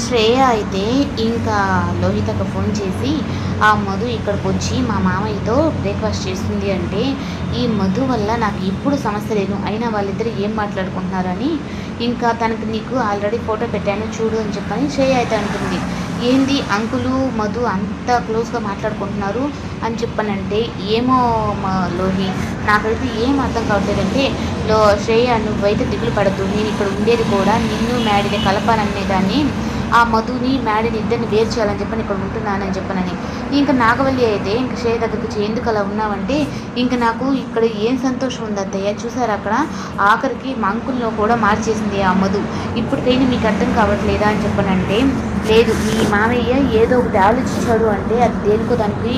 శ్రేయ అయితే ఇంకా లోహితకు ఫోన్ చేసి ఆ మధు ఇక్కడికి వచ్చి మా మామయ్యతో బ్రేక్ఫాస్ట్ చేస్తుంది అంటే ఈ మధు వల్ల నాకు ఇప్పుడు సమస్య లేదు. అయినా వాళ్ళిద్దరు ఏం మాట్లాడుకుంటున్నారని ఇంకా తనకు నీకు ఆల్రెడీ ఫోటో పెట్టాను చూడు అని చెప్పని శ్రేయ అయితే అంటుంది. ఏంది అంకులు మధు అంత క్లోజ్గా మాట్లాడుకుంటున్నారు? అని చెప్పనంటే ఏమో మా లోహి నాకైతే ఏం అర్థం కావట్లేదంటే లో శ్రేయ నువ్వైతే దిగులు పడద్దు. నేను ఇక్కడ ఉండేది కూడా నిన్ను మ్యాడీని కలపాలనే దాన్ని ఆ మధుని మ్యాడీని ఇద్దరిని వేరు చేయాలని చెప్పని ఇక్కడ ఉంటున్నానని చెప్పనని. ఇంకా నాగవల్లి అయితే ఇంక శ్రేయ దగ్గరికి వచ్చి ఎందుకు అలా ఉన్నావంటే ఇంకా నాకు ఇక్కడ ఏం సంతోషం ఉంది అత్తయ్య? చూసారు అక్కడ? ఆఖరికి మా అంకుల్లో కూడా మార్చేసింది ఆ మధు. ఇప్పటికైనా మీకు అర్థం కావట్లేదా? అని చెప్పనంటే లేదు మీ మామయ్య ఏదో ఒకటి ఆలోచించాడు అంటే అది దేనికో దానికి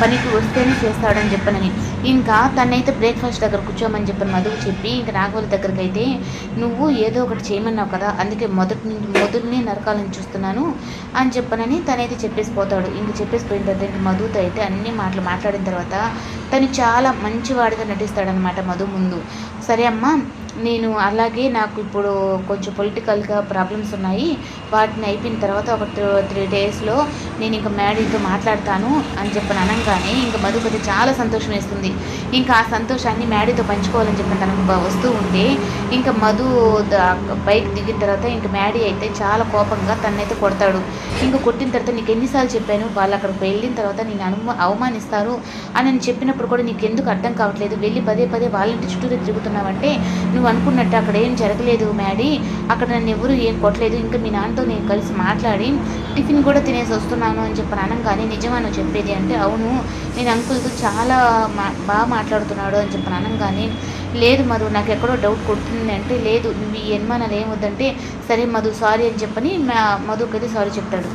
పనికి వస్తేనే చేస్తాడని చెప్పనని. ఇంకా తనైతే బ్రేక్ఫాస్ట్ దగ్గర కూర్చోమని చెప్పిన మధువు చెప్పి ఇంకా రాఘవుల దగ్గరికి అయితే నువ్వు ఏదో ఒకటి చేయమన్నావు కదా అందుకే మొదటి నుండి మొదటిని నరకాలని చూస్తున్నాను అని చెప్పనని తనైతే చెప్పేసి పోతాడు. ఇంక చెప్పేసి పోయిన తర్వాత ఇంక మధుతో అయితే అన్ని మాటలు మాట్లాడిన తర్వాత తను చాలా మంచివాడిగా నటిస్తాడనమాట మధు ముందు. సరే అమ్మా నేను అలాగే నాకు ఇప్పుడు కొంచెం పొలిటికల్గా ప్రాబ్లమ్స్ ఉన్నాయి. వాటిని అయిపోయిన తర్వాత ఒక త్రీ డేస్లో నేను ఇంకా మ్యాడీతో మాట్లాడతాను అని చెప్పిన అనగానే ఇంకా మధుపతి చాలా సంతోషం వేస్తుంది. ఇంకా ఆ సంతోషాన్ని మ్యాడీతో పంచుకోవాలని చెప్పి తనకు వస్తూ ఉంటే ఇంకా మధు బైక్ దిగిన తర్వాత ఇంకా మ్యాడీ అయితే చాలా కోపంగా తనైతే కొడతాడు. ఇంకా కొట్టిన తర్వాత నీకు ఎన్నిసార్లు చెప్పాను? వాళ్ళు అక్కడికి వెళ్ళిన తర్వాత నేను అను అవమానిస్తారు అని నేను చెప్పినప్పుడు కూడా నీకు ఎందుకు అర్థం కావట్లేదు? వెళ్ళి పదే పదే వాళ్ళ ఇంటి చుట్టూరే తిరుగుతున్నావంటే నువ్వు అనుకున్నట్టు అక్కడ ఏం జరగలేదు మ్యాడీ. అక్కడ నన్ను ఎవరు ఏం కొట్టలేదు. ఇంకా మీ నాన్నతో నేను కలిసి మాట్లాడి టిఫిన్ కూడా తినేసి వస్తున్నాను అని చెప్పి అనగానే నిజమా నువ్వు చెప్పేది అంటే అవును. నేను అంకుల్తో చాలా మా బాగా మాట్లాడుతున్నాడు అని చెప్పి అనగానే లేదు మధు నాకు ఎక్కడో డౌట్ కొడుతుంది అంటే లేదు. నువ్వు ఈ అనుమానాలు ఏమొద్దంటే సరే మధు సారీ అని చెప్పని మా మధుకైతే సారీ చెప్తాడు.